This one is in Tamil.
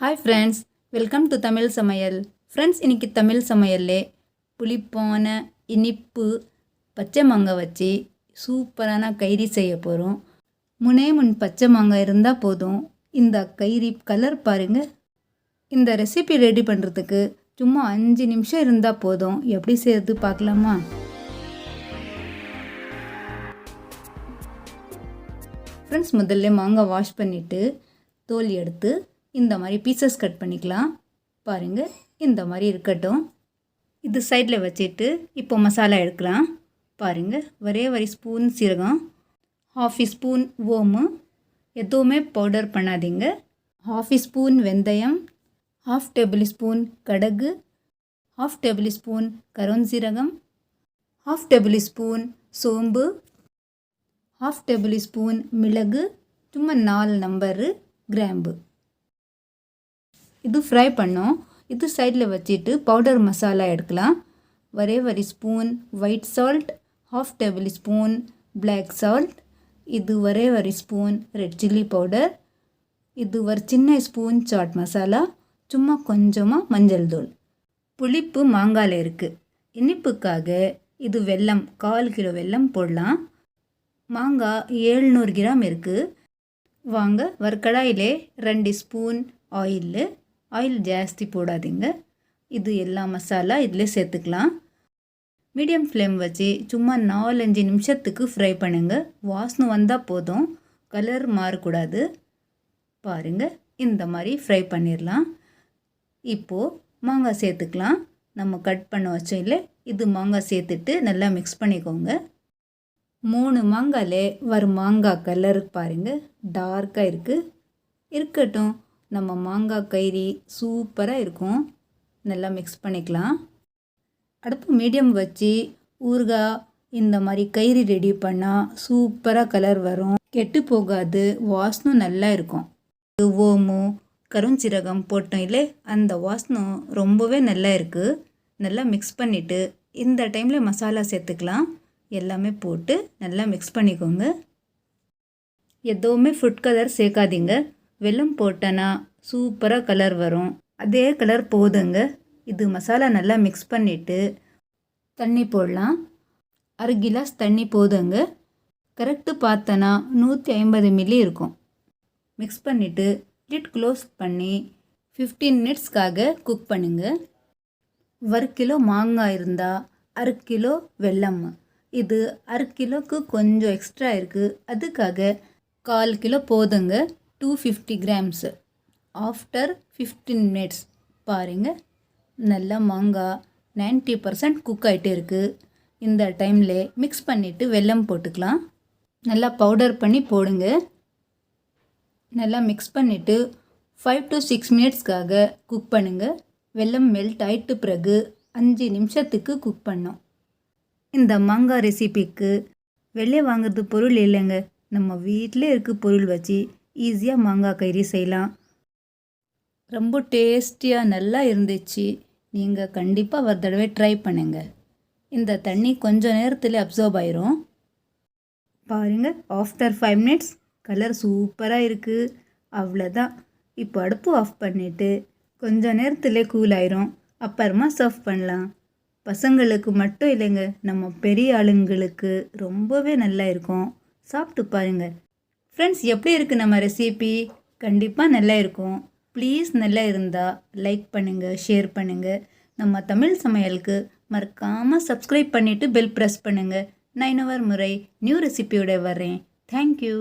Hi friends welcome to Tamil சமையல் ஃப்ரெண்ட்ஸ் இன்னைக்கு தமிழ் சமையல்லே புளிப்பான இனிப்பு பச்சை மாங்காய் வச்சு சூப்பரான கைரி செய்ய போகிறோம் முனே முன் பச்சை மாங்காய் இருந்தால் போதும். இந்த கைரி கலர் பாருங்கள் இந்த ரெசிபி ரெடி பண்ணுறதுக்கு சும்மா அஞ்சு நிமிஷம் இருந்தால் போதும். எப்படி செய்யறது பார்க்கலாமா? ஃப்ரெண்ட்ஸ் முதல்ல மாங்காய் வாஷ் பண்ணிவிட்டு தோல் எடுத்து இந்த மாதிரி பீசஸ் கட் பண்ணிக்கலாம். பாருங்கள் இந்த மாதிரி இருக்கட்டும். இது சைடில் வச்சுட்டு இப்போ மசாலா எடுக்கலாம். பாருங்கள் ஒரே ஒரு ஸ்பூன் சீரகம் ஹாஃப் ஸ்பூன் ஓமு. எதுவுமே பவுடர் பண்ணாதீங்க. ஹாஃப் ஸ்பூன் வெந்தயம் ஹாஃப் டேபிள் ஸ்பூன் கடுகு ஹாஃப் டேபிள் ஸ்பூன் கருஞ்சீரகம் ஹாஃப் டேபிள் ஸ்பூன் சோம்பு ஹாஃப் டேபிள் ஸ்பூன் மிளகு சும்மா நாலு நம்பரு கிராம்பு. இது ஃப்ரை பண்ணோம். இது சைடில் வச்சுட்டு பவுடர் மசாலா எடுக்கலாம். ஒரே ஒரு spoon white salt half tablespoon black salt இது ஒரே ஒரு ஸ்பூன் ரெட் சில்லி பவுடர் இது ஒரு சின்ன ஸ்பூன் சாட் மசாலா சும்மா கொஞ்சமாக மஞ்சள் தூள். புளிப்பு மாங்காயில் இருக்குது இனிப்புக்காக இது வெல்லம் கால் கிலோ வெல்லம் போடலாம். மாங்காய் ஏழ்நூறு கிராம் இருக்குது வாங்க ஒரு கடாயிலே ரெண்டு ஸ்பூன் ஆயிலு ஆயில் ஜாஸ்தி போடாதீங்க. இது எல்லா மசாலா இதில் சேர்த்துக்கலாம். மீடியம் ஃப்ளேம் வச்சு சும்மா நாலஞ்சு நிமிஷத்துக்கு ஃப்ரை பண்ணுங்கள் வாசனை வந்தால் போதும். கலர் மாறக்கூடாது. பாருங்கள் இந்த மாதிரி ஃப்ரை பண்ணிடலாம் இப்போது மாங்காய் சேர்த்துக்கலாம். நம்ம கட் பண்ண வச்சோம் இல்லை இது மாங்காய் சேர்த்துட்டு நல்லா மிக்ஸ் பண்ணிக்கோங்க. மூணு மாங்காயிலே வரும் மாங்காய் கலர் பாருங்கள் டார்க்காக இருக்குது இருக்கட்டும். நம்ம மாங்காய் கயிறி சூப்பராக இருக்கும். நல்லா மிக்ஸ் பண்ணிக்கலாம். அடுப்பு மீடியம் வச்சு ஊறுகாய் இந்த மாதிரி கயிறு ரெடி பண்ணால் சூப்பராக கலர் வரும். கெட்டு போகாது வாசனும் நல்லா இருக்கும். ஓமு கருஞ்சீரகம் போட்டோம் இல்லை அந்த வாசனம் ரொம்பவே நல்லா இருக்குது நல்லா மிக்ஸ் பண்ணிவிட்டு இந்த டைமில் மசாலா சேர்த்துக்கலாம். எல்லாமே போட்டு நல்லா மிக்ஸ் பண்ணிக்கோங்க. எதுவுமே ஃபுட் கலர் சேர்க்காதீங்க. வெல்லம் போட்டேன்னா சூப்பராக கலர் வரும். அதே கலர் போதுங்க. இது மசாலா நல்லா மிக்ஸ் பண்ணிவிட்டு தண்ணி போடலாம். அரை கிலாஸ் தண்ணி போதுங்க. கரெக்டு பார்த்தனா நூற்றி ஐம்பது மில்லி இருக்கும். மிக்ஸ் பண்ணிவிட்டு லிட் க்ளோஸ் பண்ணி ஃபிஃப்டீன் மினிட்ஸ்க்காக குக் பண்ணுங்க. ஒரு கிலோ மாங்காய் இருந்தால் அரை கிலோ வெல்லம். இது அரை கிலோக்கு கொஞ்சம் எக்ஸ்ட்ரா இருக்குது அதுக்காக கால் கிலோ போதுங்க. Two fifty grams after fifteen minutes பாருங்கள் நல்லா மாங்காய் நைன்ட்டி பர்சன்ட் குக் ஆகிட்டே இருக்குது இந்த டைமில் மிக்ஸ் பண்ணிவிட்டு வெல்லம் போட்டுக்கலாம். நல்லா பவுடர் பண்ணி போடுங்க. நல்லா மிக்ஸ் பண்ணிவிட்டு ஃபைவ் டு சிக்ஸ் மினிட்ஸ்க்காக குக் பண்ணுங்கள் வெல்லம் மெல்ட் ஆயிட்டு பிறகு அஞ்சு நிமிஷத்துக்கு குக் பண்ணோம். இந்த மாங்காய் ரெசிபிக்கு வெளியே வாங்குறது பொருள் இல்லைங்க. நம்ம வீட்டிலே இருக்க பொருள் வச்சு ஈஸியாக மாங்காய் கறி செய்யலாம். ரொம்ப டேஸ்டியாக நல்லா இருந்துச்சு. நீங்கள் கண்டிப்பாக ஒரு தடவை ட்ரை பண்ணுங்கள் இந்த தண்ணி கொஞ்சம் நேரத்தில் அப்சர்வ் ஆயிரும். பாருங்கள் ஆஃப்டர் ஃபைவ் மினிட்ஸ் கலர் சூப்பராக இருக்குது அவ்வளோதான் இப்போ அடுப்பு ஆஃப் பண்ணிவிட்டு கொஞ்சம் நேரத்தில் கூல் ஆயிரும். அப்புறமா சர்வ் பண்ணலாம். பசங்களுக்கு மட்டும் இல்லைங்க நம்ம பெரிய ஆளுங்களுக்கு ரொம்பவே நல்லா இருக்கும். சாப்பிட்டு பாருங்கள் ஃப்ரெண்ட்ஸ் எப்படி இருக்குது நம்ம ரெசிபி கண்டிப்பாக நல்லா இருக்கும். ப்ளீஸ் நல்லா இருந்தால் லைக் பண்ணுங்கள் ஷேர் பண்ணுங்கள் நம்ம தமிழ் சமையலுக்கு மறக்காமல் சப்ஸ்கிரைப் பண்ணிவிட்டு பெல் ப்ரெஸ் பண்ணுங்கள் நான் இன்னொரு முறை நியூ ரெசிபியோட வரேன் தேங்க்யூ